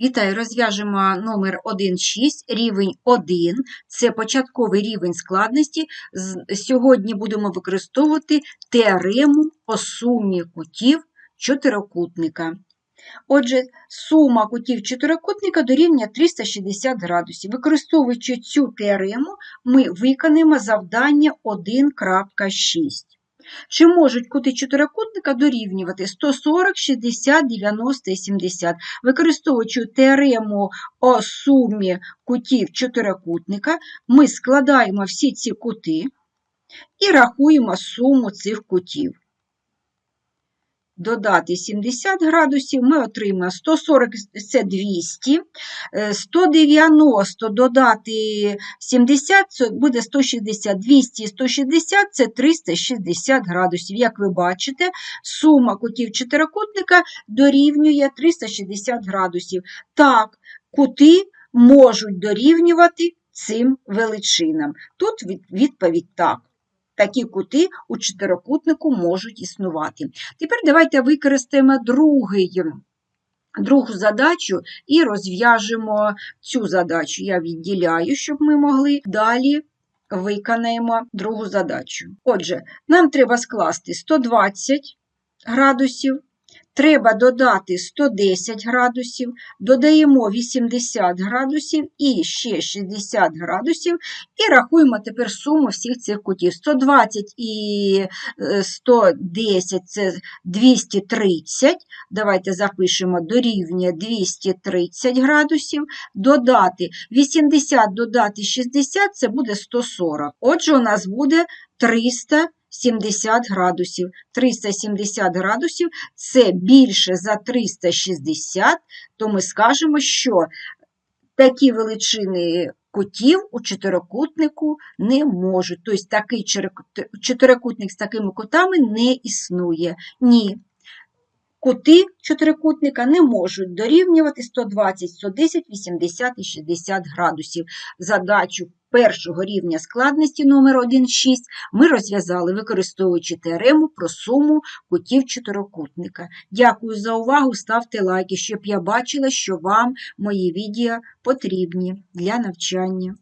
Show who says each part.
Speaker 1: Вітаю, розв'яжемо номер 1.6, рівень 1. Це початковий рівень складності. Сьогодні будемо використовувати теорему по сумі кутів чотирикутника. Отже, сума кутів чотирикутника дорівнює 360 градусів. Використовуючи цю теорему, ми виконаємо завдання 1.6. Чи можуть кути чотирикутника дорівнювати 140, 60, 90 і 70? Використовуючи теорему о сумі кутів чотирикутника, ми складаємо всі ці кути і рахуємо суму цих кутів. Додати 70 градусів, ми отримаємо 140 – це 200, е, 190 додати 70 – це буде 160, 200 і 160 – це 360 градусів. Як ви бачите, сума кутів чотирикутника дорівнює 360 градусів. Так, кути можуть дорівнювати цим величинам. Тут відповідь так. Такі кути у чотирикутнику можуть існувати. Тепер давайте використаємо другий, другу задачу і розв'яжемо цю задачу. Я відділяю, щоб ми могли далі виконаємо другу задачу. Отже, нам треба скласти 120 градусів, треба додати 110 градусів, додаємо 80 градусів і ще 60 градусів, і рахуємо тепер суму всіх цих кутів. 120 і е, 110 – це 230. Давайте запишемо дорівнює 230 градусів. Додати 80, додати 60 – це буде 140. Отже, у нас буде 370 градусів. 370 градусів – це більше за 360, то ми скажемо, що такі величини кутів у чотирикутнику не можуть. Тобто такий чотирикутник з такими кутами не існує. Ні. Кути чотирикутника не можуть дорівнювати 120, 110, 80 і 60 градусів. Задачу першого рівня складності номер 1.6 ми розв'язали, використовуючи теорему про суму кутів чотирикутника. Дякую за увагу, ставте лайки, щоб я бачила, що вам мої відео потрібні для навчання.